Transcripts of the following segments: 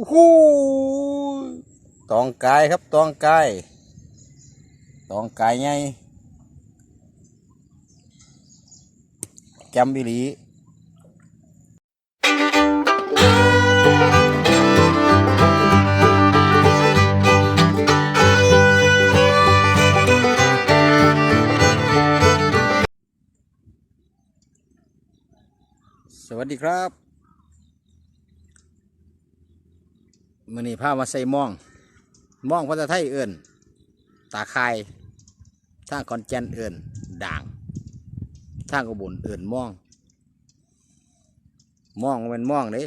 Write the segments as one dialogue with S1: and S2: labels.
S1: โอ้โหตองกายครับตองกายตองกายไงจำบิลีสวัสดีครับ มือนี้พามาใส่มองมองภาษาไทยเอิ่นตาคายทางคอนแกนเอิ่นด่างทางอุบลเอิ่นหมองหมองเป็นหมองเด้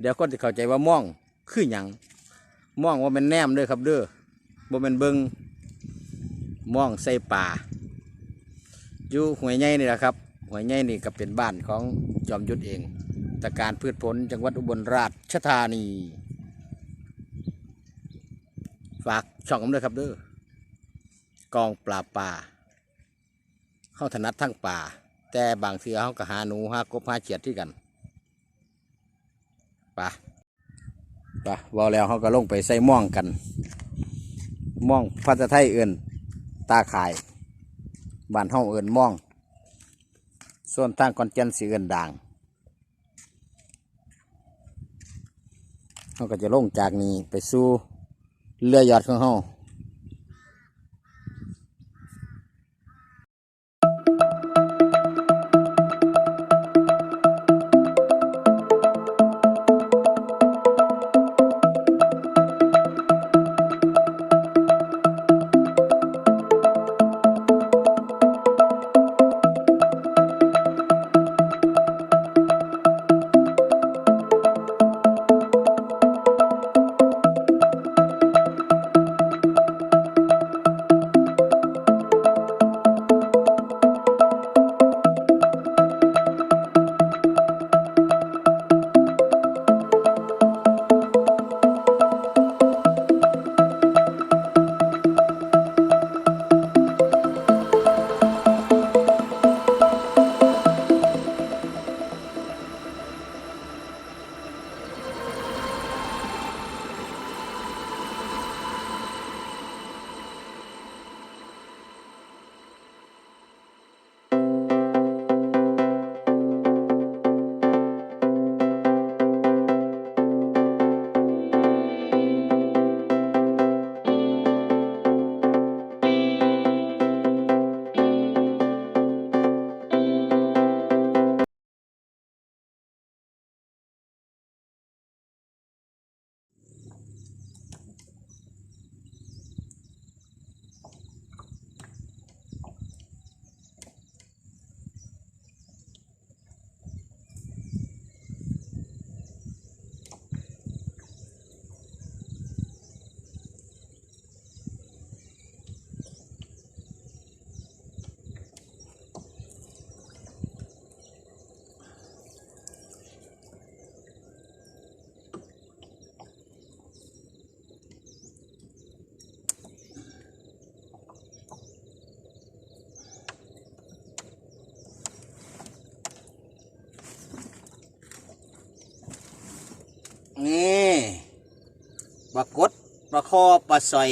S1: เดี๋ยวคนจะเข้าใจว่าหมองคือหยังหมองว่าเป็นแนมเด้อครับเด้อบ่เป็นเบิงหมองใส่ป่าอยู่หวยใหญ่นี่แหละครับหวยใหญ่นี่ก็เป็นบ้านของจอมยุทธเอง ตการพืชผลจังหวัดอุบลราชธานี ฝากช่องผมด้วยครับเด้อกองปลาป่าเข้าถนัดทั้งป่า แต่บางทีเขาก็หาหนูหากบหาเขียดที่กันป่ะป่ะวอแล้วเขาก็ลงไปใส่ม่องกัน ม่องภาษาไทยเอื่นตาขายบ้านเฮาเอิ้นม่อง ส่วนทางคอนแก่นสิเอิ้นด่าง เขาก็จะลงจากนี้ไปสู่เรือยอดของเฮา ปรากดประคอประสอย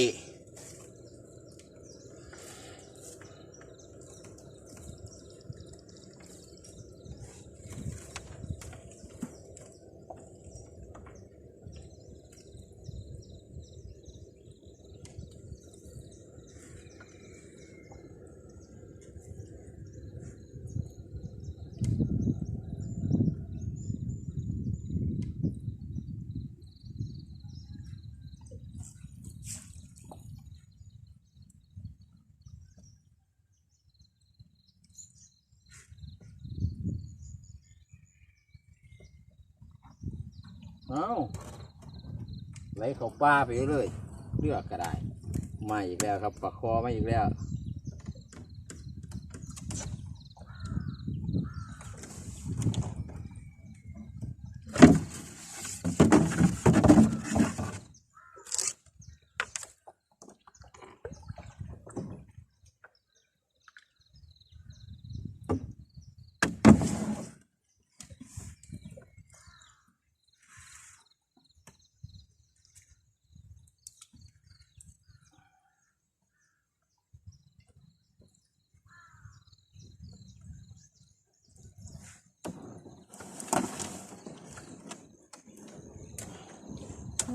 S1: เอา ไหลเข้าป่าไปเรื่อยเลือกก็ได้มาอีกแล้วครับปลาคอมาอีกแล้ว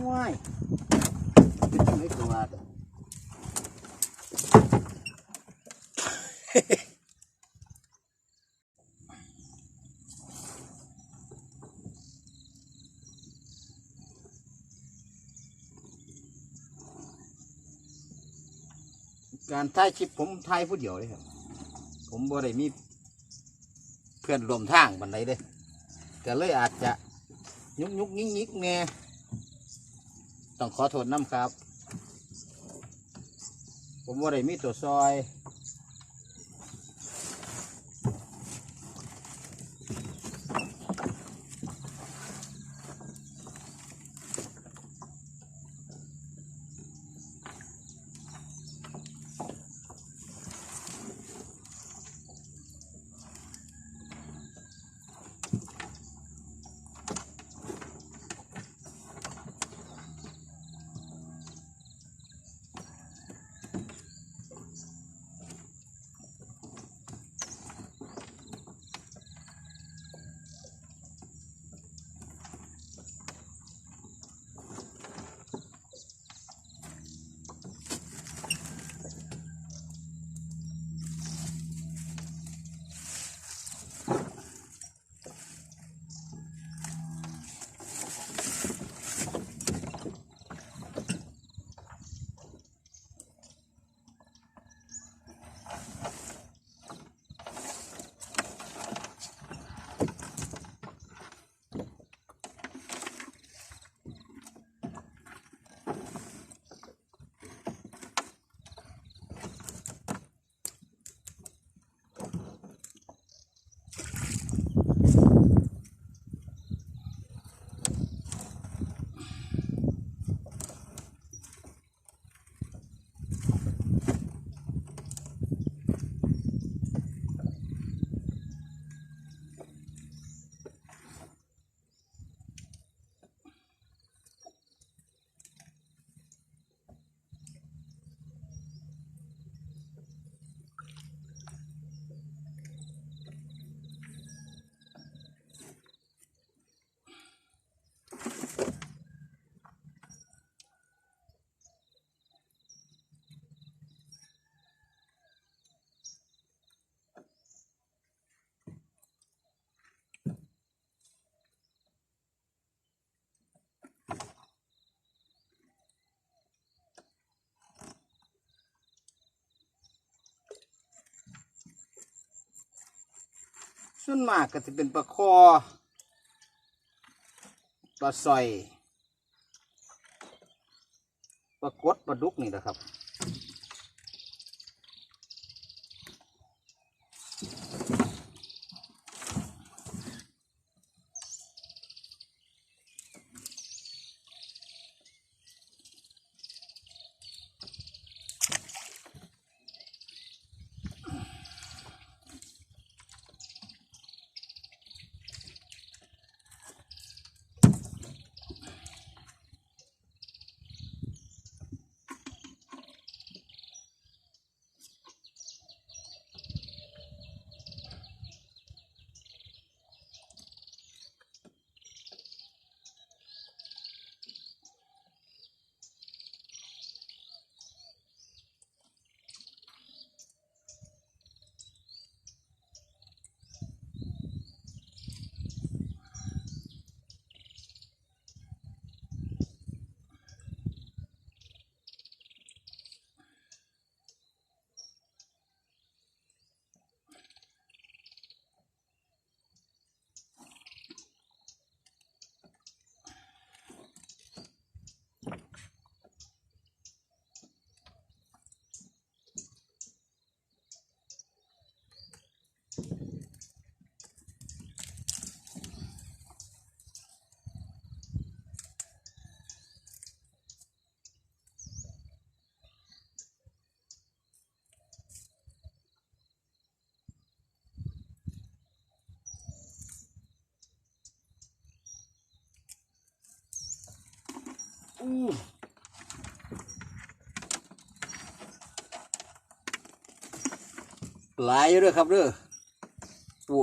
S1: ว้ายเป็นจังไดก็ว่าเด้อการถ่ายคลิปผมถ่ายผู้เดียวเลยครับ ผมบ่ได้มีเพื่อนรวมทางบันไดเลยก็เลยอาจจะยุกยุกยิกยิกแน่ ต้องขอโทษน้ำครับ ผมว่าได้มีตัวซอย ส่วนมากก็จะเป็นปลาคอปลาซอยปลากดปลาดุกนี่แหละครับ อู้หลายอยู่ด้วยครับเด้อปู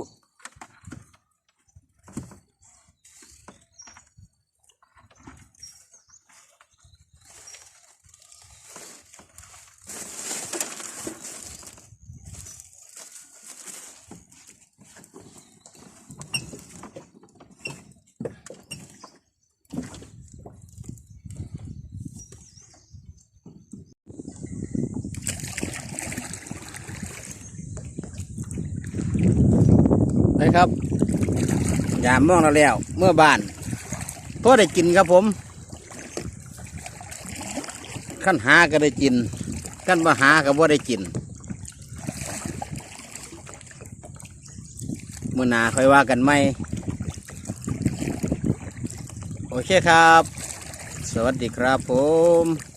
S1: ดครับยามม่วงเราแล้วเมื่อบ้านพอได้กินครับผมขั้นหาก็ได้กินขั้นมาหาก็บ่ได้กินเมื่อนาค่อยว่ากันไหมโอเคครับ สวัสดีครับผม